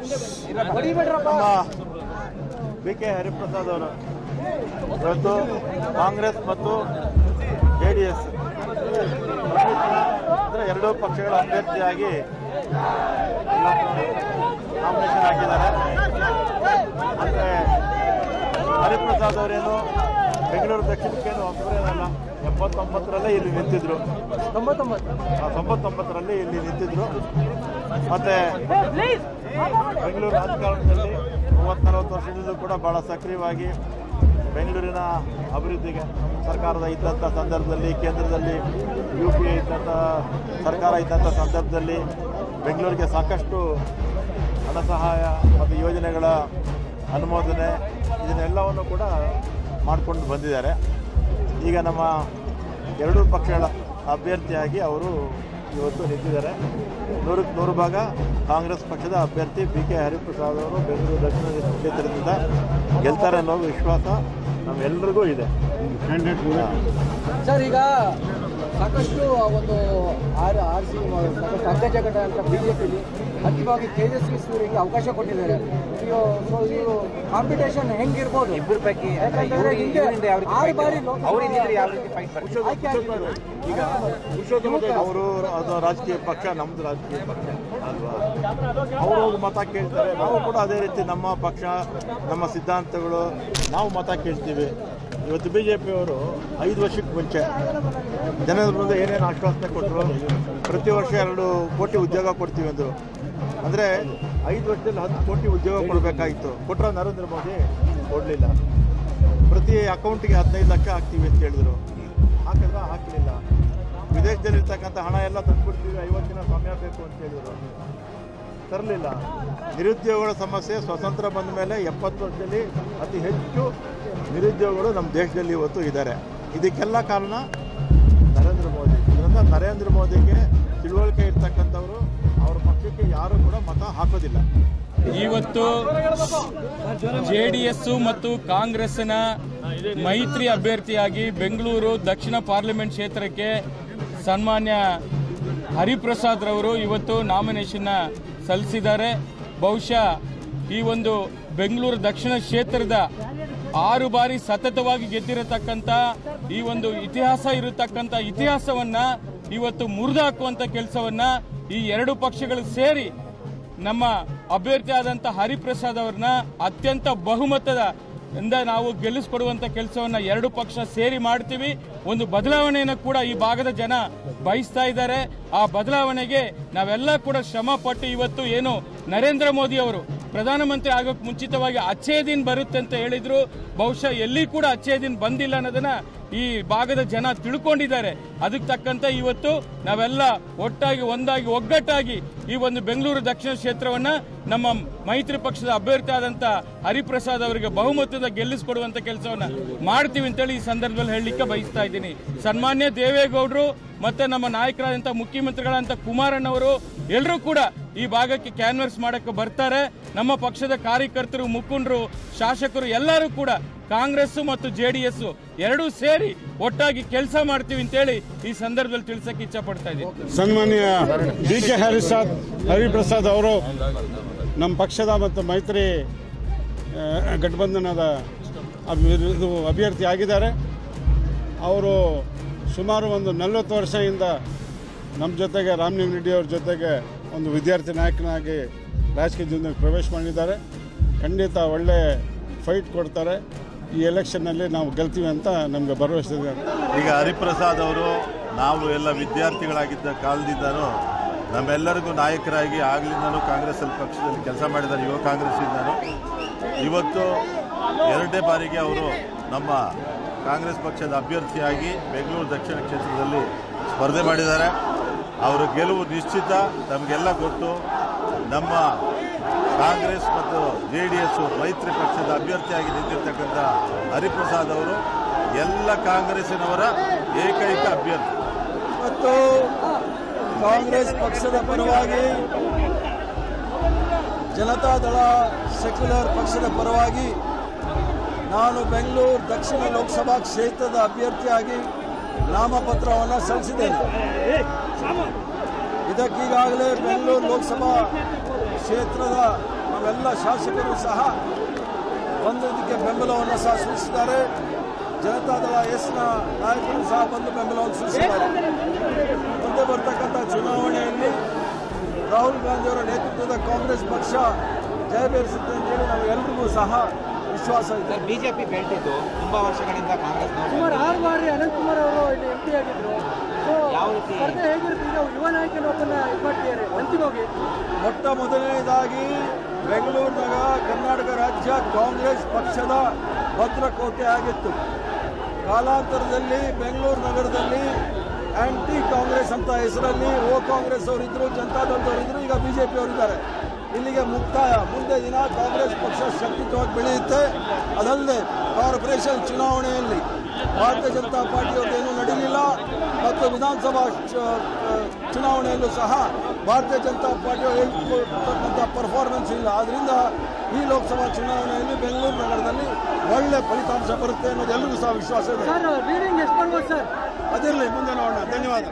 ನಮ್ಮ B K Hariprasad ಅವರು ಇವತ್ತು ಕಾಂಗ್ರೆಸ್ ಮತ್ತು ಜೆ ಡಿ ಎಸ್ ಅಂದರೆ ಎರಡೂ ಪಕ್ಷಗಳ ಅಭ್ಯರ್ಥಿಯಾಗಿ ನಾಮಿನೇಷನ್ ಹಾಕಿದ್ದಾರೆ. ಅಂದರೆ ಹರಿಪ್ರಸಾದ್ ಅವರೇನು ಬೆಂಗಳೂರು ದಕ್ಷಿಣಕ್ಕೇನು ಒಬ್ಬರೇನಲ್ಲ ಎಂಬತ್ತೊಂಬತ್ತರಲ್ಲೇ ಇಲ್ಲಿ ನಿಂತಿದ್ರು. ತೊಂಬತ್ತೊಂಬತ್ತು. ತೊಂಬತ್ತೊಂಬತ್ತರಲ್ಲಿ ಇಲ್ಲಿ ನಿಂತಿದ್ರು. ಮತ್ತೆ ಬೆಂಗಳೂರು ರಾಜಕಾರಣದಲ್ಲಿ ಮೂವತ್ತು ನಲವತ್ತು ವರ್ಷದಿಂದಲೂ ಕೂಡ ಬಹಳ ಸಕ್ರಿಯವಾಗಿ ಬೆಂಗಳೂರಿನ ಅಭಿವೃದ್ಧಿಗೆ ಸರ್ಕಾರದ ಇದ್ದಂಥ ಸಂದರ್ಭದಲ್ಲಿ, ಕೇಂದ್ರದಲ್ಲಿ ಯು ಪಿ ಎ ಇದ್ದಂಥ ಸರ್ಕಾರ ಇದ್ದಂಥ ಸಂದರ್ಭದಲ್ಲಿ ಬೆಂಗಳೂರಿಗೆ ಸಾಕಷ್ಟು ಹಣ ಸಹಾಯ ಮತ್ತು ಯೋಜನೆಗಳ ಅನುಮೋದನೆ ಇದನ್ನೆಲ್ಲವನ್ನು ಕೂಡ ಮಾಡಿಕೊಂಡು ಬಂದಿದ್ದಾರೆ. ಈಗ ನಮ್ಮ ಎರಡೂ ಪಕ್ಷಗಳ ಅಭ್ಯರ್ಥಿಯಾಗಿ ಅವರು ಇವತ್ತು ನಿಂತಿದ್ದಾರೆ. ನೂರಕ್ಕೆ ನೂರು ಭಾಗ ಕಾಂಗ್ರೆಸ್ ಪಕ್ಷದ ಅಭ್ಯರ್ಥಿ ಬಿ ಕೆ ಹರಿಪ್ರಸಾದ್ ಅವರು ಬೆಂಗಳೂರು ದಕ್ಷಿಣ ಕ್ಷೇತ್ರದಿಂದ ಗೆಲ್ತಾರೆ ಅನ್ನೋ ವಿಶ್ವಾಸ ನಮ್ಮೆಲ್ಲರಿಗೂ ಇದೆ. ಸರ್, ಈಗ ಸಾಕಷ್ಟು ಒಂದು ಆರ್ ಆರ್ ಸಿ ಸಾಕಷ್ಟು ಅಂತ ಬಿಜೆಪಿಲಿ ಅಂತಿಮವಾಗಿ ತೇಜಸ್ವಿ ಸೂರ್ಯಗೆ ಅವಕಾಶ ಕೊಟ್ಟಿದ್ದಾರೆ. ಇವು ಸೊ ಇವರು ಕಾಂಪಿಟೇಷನ್ ಹೆಂಗಿರ್ಬೋದು? ಇಬ್ಬರ ಪೈಕಿ ಆರು ಬಾರಿ ಈಗ ಪುರುಷೋತ್ತಮ ಅವರು ಅದು ರಾಜಕೀಯ ಪಕ್ಷ ನಮ್ದು ರಾಜಕೀಯ ಪಕ್ಷ ಅಲ್ವಾ? ಅವರು ಹೋಗಿ ಮತ ಕೇಳ್ತಾರೆ. ನಾವು ಕೂಡ ಅದೇ ರೀತಿ ನಮ್ಮ ಪಕ್ಷ ನಮ್ಮ ಸಿದ್ಧಾಂತಗಳು ನಾವು ಮತ ಕೇಳ್ತೀವಿ. ಇವತ್ತು ಬಿ ಜೆ ಪಿಯವರು ಐದು ವರ್ಷಕ್ಕೆ ಮುಂಚೆ ಜನರ ಮುಂದೆ ಏನೇನು ಆಶ್ವಾಸನೆ ಕೊಟ್ಟರು ಪ್ರತಿ ವರ್ಷ ಎರಡು ಕೋಟಿ ಉದ್ಯೋಗ ಕೊಡ್ತೀವಿ ಅಂದರು. ಅಂದರೆ ಐದು ವರ್ಷದಲ್ಲಿ ಹತ್ತು ಕೋಟಿ ಉದ್ಯೋಗ ಕೊಡಬೇಕಾಗಿತ್ತು. ಕೊಟ್ಟರೆ ನರೇಂದ್ರ ಮೋದಿ ಕೊಡಲಿಲ್ಲ. ಪ್ರತಿ ಅಕೌಂಟಿಗೆ ಹದಿನೈದು ಲಕ್ಷ ಹಾಕ್ತೀವಿ ಅಂತ ಹೇಳಿದ್ರು. ಹಾಕಿದ್ರ ಹಾಕಲಿಲ್ಲ. ವಿದೇಶದಲ್ಲಿರ್ತಕ್ಕಂಥ ಹಣ ಎಲ್ಲ ತಂದುಕೊಡ್ತೀವಿ, ಐವತ್ತು ದಿನ ಸಮಯ ಬೇಕು ಅಂತ ಹೇಳಿದ್ರು. ತರಲಿಲ್ಲ. ನಿರುದ್ಯೋಗಗಳ ಸಮಸ್ಯೆ ಸ್ವತಂತ್ರ ಬಂದ ಮೇಲೆ ಎಪ್ಪತ್ತು ವರ್ಷದಲ್ಲಿ ಅತಿ ಹೆಚ್ಚು ನಿರುದ್ಯೋಗಗಳು ನಮ್ಮ ದೇಶದಲ್ಲಿ ಇವತ್ತು ಇದ್ದಾರೆ ಇದಕ್ಕೆಲ್ಲ ಕಾರಣ ನರೇಂದ್ರ ಮೋದಿ. ಇದರಿಂದ ನರೇಂದ್ರ ಮೋದಿಗೆ ತಿಳುವಳಿಕೆ ಇರ್ತಕ್ಕಂಥವ್ರು ಪಕ್ಷಕ್ಕೆ ಯಾರು ಕೂಡ ಮತ ಹಾಕೋದಿಲ್ಲ. ಇವತ್ತು ಜೆ ಡಿ ಎಸ್ ಮತ್ತು ಕಾಂಗ್ರೆಸ್ನ ಮೈತ್ರಿ ಅಭ್ಯರ್ಥಿಯಾಗಿ ಬೆಂಗಳೂರು ದಕ್ಷಿಣ ಪಾರ್ಲಿಮೆಂಟ್ ಕ್ಷೇತ್ರಕ್ಕೆ ಸನ್ಮಾನ್ಯ ಹರಿಪ್ರಸಾದ್ ರವರು ಇವತ್ತು ನಾಮಿನೇಷನ್ನ ಸಲ್ಲಿಸಿದ್ದಾರೆ. ಬಹುಶಃ ಈ ಒಂದು ಬೆಂಗಳೂರು ದಕ್ಷಿಣ ಕ್ಷೇತ್ರದ ಆರು ಬಾರಿ ಸತತವಾಗಿ ಗೆದ್ದಿರತಕ್ಕಂಥ ಈ ಒಂದು ಇತಿಹಾಸ ಇರತಕ್ಕಂಥ ಇತಿಹಾಸವನ್ನ ಇವತ್ತು ಮುರಿದಾಕುವಂತ ಕೆಲಸವನ್ನ ಈ ಎರಡು ಪಕ್ಷಗಳು ಸೇರಿ ನಮ್ಮ ಅಭ್ಯರ್ಥಿ ಆದಂತ ಹರಿಪ್ರಸಾದ್ ಅವರನ್ನ ಅತ್ಯಂತ ಬಹುಮತದ ಇಂದ ನಾವು ಗೆಲ್ಲಿಸ್ಕೊಡುವಂತ ಕೆಲಸವನ್ನ ಎರಡು ಪಕ್ಷ ಸೇರಿ ಮಾಡ್ತೀವಿ. ಒಂದು ಬದಲಾವಣೆಯನ್ನು ಕೂಡ ಈ ಭಾಗದ ಜನ ಬಯಸ್ತಾ ಇದ್ದಾರೆ. ಆ ಬದಲಾವಣೆಗೆ ನಾವೆಲ್ಲ ಕೂಡ ಶ್ರಮ ಪಟ್ಟು ಇವತ್ತು ಏನು ನರೇಂದ್ರ ಮೋದಿ ಅವರು ಪ್ರಧಾನಮಂತ್ರಿ ಆಗೋಕೆ ಮುಂಚಿತವಾಗಿ ಅಚ್ಚೇ ದಿನ ಬರುತ್ತೆ ಅಂತ ಹೇಳಿದ್ರು. ಬಹುಶಃ ಎಲ್ಲಿ ಕೂಡ ಅಚ್ಚೇ ದಿನ ಬಂದಿಲ್ಲ ಅನ್ನೋದನ್ನ ಈ ಭಾಗದ ಜನ ತಿಳ್ಕೊಂಡಿದ್ದಾರೆ. ಅದಕ್ಕೆ ತಕ್ಕಂತ ಇವತ್ತು ನಾವೆಲ್ಲ ಒಟ್ಟಾಗಿ, ಒಂದಾಗಿ, ಒಗ್ಗಟ್ಟಾಗಿ ಈ ಒಂದು ಬೆಂಗಳೂರು ದಕ್ಷಿಣ ಕ್ಷೇತ್ರವನ್ನ ನಮ್ಮ ಮೈತ್ರಿ ಪಕ್ಷದ ಅಭ್ಯರ್ಥಿ ಆದಂತ ಹರಿಪ್ರಸಾದ್ ಅವರಿಗೆ ಬಹುಮತದ ಗೆಲ್ಲಿಸಿಕೊಡುವಂತ ಕೆಲಸವನ್ನ ಮಾಡ್ತೀವಿ ಅಂತೇಳಿ ಈ ಸಂದರ್ಭದಲ್ಲಿ ಹೇಳಲಿಕ್ಕೆ ಬಯಸ್ತಾ ಇದ್ದೀನಿ. ಸನ್ಮಾನ್ಯ ದೇವೇಗೌಡರು ಮತ್ತೆ ನಮ್ಮ ನಾಯಕರಾದಂತ ಮುಖ್ಯಮಂತ್ರಿಗಳಂತ ಕುಮಾರಣ್ಣವರು ಎಲ್ಲರೂ ಕೂಡ ಈ ಭಾಗಕ್ಕೆ ಕ್ಯಾನ್ವರ್ಸ್ ಮಾಡಕ್ಕೆ ಬರ್ತಾರೆ. ನಮ್ಮ ಪಕ್ಷದ ಕಾರ್ಯಕರ್ತರು, ಮುಖಂಡರು, ಶಾಸಕರು ಎಲ್ಲರೂ ಕೂಡ ಕಾಂಗ್ರೆಸ್ ಮತ್ತು ಜೆ ಡಿ ಎಸ್ ಎರಡೂ ಸೇರಿ ಒಟ್ಟಾಗಿ ಕೆಲಸ ಮಾಡ್ತೀವಿ ಅಂತೇಳಿ ಈ ಸಂದರ್ಭದಲ್ಲಿ ತಿಳಿಸಕ್ಕೆ ಇಚ್ಛೆ ಪಡ್ತಾ ಇದ್ದೀನಿ. ಸನ್ಮಾನ್ಯ ಡಿ ಕೆ ಹರಿಸಾದ್ ಹರಿಪ್ರಸಾದ್ ಅವರು ನಮ್ಮ ಪಕ್ಷದ ಮತ್ತು ಮೈತ್ರಿ ಗಠಬಂಧನದ ಅಭ್ಯರ್ಥಿ ಆಗಿದ್ದಾರೆ ಅವರು ಸುಮಾರು ಒಂದು ನಲವತ್ತು ವರ್ಷದಿಂದ ನಮ್ಮ ಜೊತೆಗೆ ರಾಮಲಿಂಗ ರೆಡ್ಡಿ ಅವ್ರ ಜೊತೆಗೆ ಒಂದು ವಿದ್ಯಾರ್ಥಿ ನಾಯಕನಾಗಿ ರಾಜಕೀಯ ಜೀವನಕ್ಕೆ ಪ್ರವೇಶ ಮಾಡಿದ್ದಾರೆ. ಖಂಡಿತ ಒಳ್ಳೆ ಫೈಟ್ ಕೊಡ್ತಾರೆ. ಈ ಎಲೆಕ್ಷನ್ನಲ್ಲಿ ನಾವು ಗೆಲ್ತೀವಿ ಅಂತ ನಮಗೆ ಭರವಸೆ ಇದೆ. ಈಗ ಹರಿಪ್ರಸಾದ್ ಅವರು, ನಾವು ಎಲ್ಲ ವಿದ್ಯಾರ್ಥಿಗಳಾಗಿದ್ದ ಕಾಲದಿಂದನೂ ನಮ್ಮೆಲ್ಲರಿಗೂ ನಾಯಕರಾಗಿ ಆಗಲಿಂದನೂ ಕಾಂಗ್ರೆಸ್ ಪಕ್ಷದಲ್ಲಿ ಕೆಲಸ ಮಾಡಿದ್ದಾರೆ. ಯುವ ಕಾಂಗ್ರೆಸ್ಸಿಂದನೂ. ಇವತ್ತು ಎರಡನೇ ಬಾರಿಗೆ ಅವರು ನಮ್ಮ ಕಾಂಗ್ರೆಸ್ ಪಕ್ಷದ ಅಭ್ಯರ್ಥಿಯಾಗಿ ಬೆಂಗಳೂರು ದಕ್ಷಿಣ ಕ್ಷೇತ್ರದಲ್ಲಿ ಸ್ಪರ್ಧೆ ಮಾಡಿದ್ದಾರೆ. ಅವರು ಗೆಲುವು ನಿಶ್ಚಿತ ನಮಗೆಲ್ಲ ಗೊತ್ತು. ನಮ್ಮ ಕಾಂಗ್ರೆಸ್ ಮತ್ತು ಜೆ ಡಿ ಎಸ್ ಮೈತ್ರಿ ಪಕ್ಷದ ಅಭ್ಯರ್ಥಿಯಾಗಿ ನಿಂತಿರ್ತಕ್ಕಂಥ ಹರಿಪ್ರಸಾದ್ ಅವರು ಎಲ್ಲ ಕಾಂಗ್ರೆಸ್ಸಿನವರ ಏಕೈಕ ಅಭ್ಯರ್ಥಿ. ಮತ್ತು ಕಾಂಗ್ರೆಸ್ ಪಕ್ಷದ ಪರವಾಗಿ ಜನತಾದಳ ಸೆಕ್ಯುಲರ್ ಪಕ್ಷದ ಪರವಾಗಿ ನಾನು ಬೆಂಗಳೂರು ದಕ್ಷಿಣ ಲೋಕಸಭಾ ಕ್ಷೇತ್ರದ ಅಭ್ಯರ್ಥಿಯಾಗಿ ನಾಮಪತ್ರವನ್ನು ಸಲ್ಲಿಸಿದ್ದೇನೆ. ಇದಕ್ಕೀಗಾಗಲೇ ಬೆಂಗಳೂರು ಲೋಕಸಭಾ ಕ್ಷೇತ್ರದ ನಮ್ಮೆಲ್ಲ ಶಾಸಕರು ಸಹ ಬಂದು ಇದಕ್ಕೆ ಬೆಂಬಲವನ್ನು ಸಹ ಸೂಚಿಸಿದ್ದಾರೆ ಜನತಾದಳ ಎಸ್ನ ನಾಯಕರು ಸಹ ಬಂದು ಬೆಂಬಲವನ್ನು ಸೂಚಿಸಿದ್ದಾರೆ ಮುಂದೆ ಬರ್ತಕ್ಕಂಥ ಚುನಾವಣೆಯಲ್ಲಿ ರಾಹುಲ್ ಗಾಂಧಿಯವರ ನೇತೃತ್ವದ ಕಾಂಗ್ರೆಸ್ ಪಕ್ಷ ಜಯಬೇರಿಸುತ್ತೆ ಅಂತೇಳಿ ನಮಗೆಲ್ಲರಿಗೂ ಸಹ ವಿಶ್ವಾಸ ಇದೆ ಬಿಜೆಪಿ ಬೆಳೆದಿದ್ದು ತುಂಬಾ ವರ್ಷಗಳಿಂದ ಕಾಂಗ್ರೆಸ್ ಸುಮಾರು ಆರು ಬಾರಿ ಅನಂತ್ ಕುಮಾರ್ ಅವರು ಇಲ್ಲಿ ಎಂ ಪಿ ಆಗಿದ್ರು. ಸೊ ಯಾವ ರೀತಿ? ಸ್ಪರ್ಧೆ ಹೇಗಿರುತ್ತೆ? ಈಗ ಯುವ ನಾಯಕನೊಬ್ಬನ ಇದು ಮಾಡ್ತಿದ್ದಾರೆ ಅಂತಿಮವಾಗಿ? ಮೊಟ್ಟ ಮೊದಲನೇದಾಗಿ ಬೆಂಗಳೂರಿನಾಗ ನಗರ ಕರ್ನಾಟಕ ರಾಜ್ಯ ಕಾಂಗ್ರೆಸ್ ಪಕ್ಷದ ಭದ್ರಕೋಟೆ ಆಗಿತ್ತು. ಕಾಲಾಂತರದಲ್ಲಿ ಬೆಂಗಳೂರು ನಗರದಲ್ಲಿ ಆ್ಯಂಟಿ ಕಾಂಗ್ರೆಸ್ ಅಂತ ಹೆಸರಲ್ಲಿ ಓ ಕಾಂಗ್ರೆಸ್ ಅವರಿದ್ದರು ಜನತಾದಳದವರಿದ್ದರು ಈಗ ಬಿಜೆಪಿ ಅವರಿದ್ದಾರೆ ಇಲ್ಲಿಗೆ ಮುಕ್ತಾಯ ಮುಂದೆ ದಿನ ಕಾಂಗ್ರೆಸ್ ಪಕ್ಷ ಶಕ್ತಿಯುತವಾಗಿ ಬೆಳೆಯುತ್ತೆ. ಅದಲ್ಲದೆ ಕಾರ್ಪೊರೇಷನ್ ಚುನಾವಣೆಯಲ್ಲಿ ಭಾರತೀಯ ಜನತಾ ಪಾರ್ಟಿಯವ್ರದ್ದೇನೂ ನಡೀಲಿಲ್ಲ. ಮತ್ತು ವಿಧಾನಸಭಾ ಚುನಾವಣೆಯಲ್ಲೂ ಸಹ ಭಾರತೀಯ ಜನತಾ ಪಾರ್ಟಿಯವರು ಹೇಳ್ಕೊಳ್ತಕ್ಕಂಥ ಪರ್ಫಾರ್ಮೆನ್ಸ್ ಇಲ್ಲ. ಆದ್ದರಿಂದ ಈ ಲೋಕಸಭಾ ಚುನಾವಣೆಯಲ್ಲಿ ಬೆಂಗಳೂರು ನಗರದಲ್ಲಿ ಒಳ್ಳೆ ಫಲಿತಾಂಶ ಬರುತ್ತೆ ಅನ್ನೋದು ಎಲ್ಲರಿಗೂ ಸಹ ವಿಶ್ವಾಸ ಇದೆ. ಅದಿರಲಿ ಮುಂದೆ ನೋಡೋಣ. ಧನ್ಯವಾದ.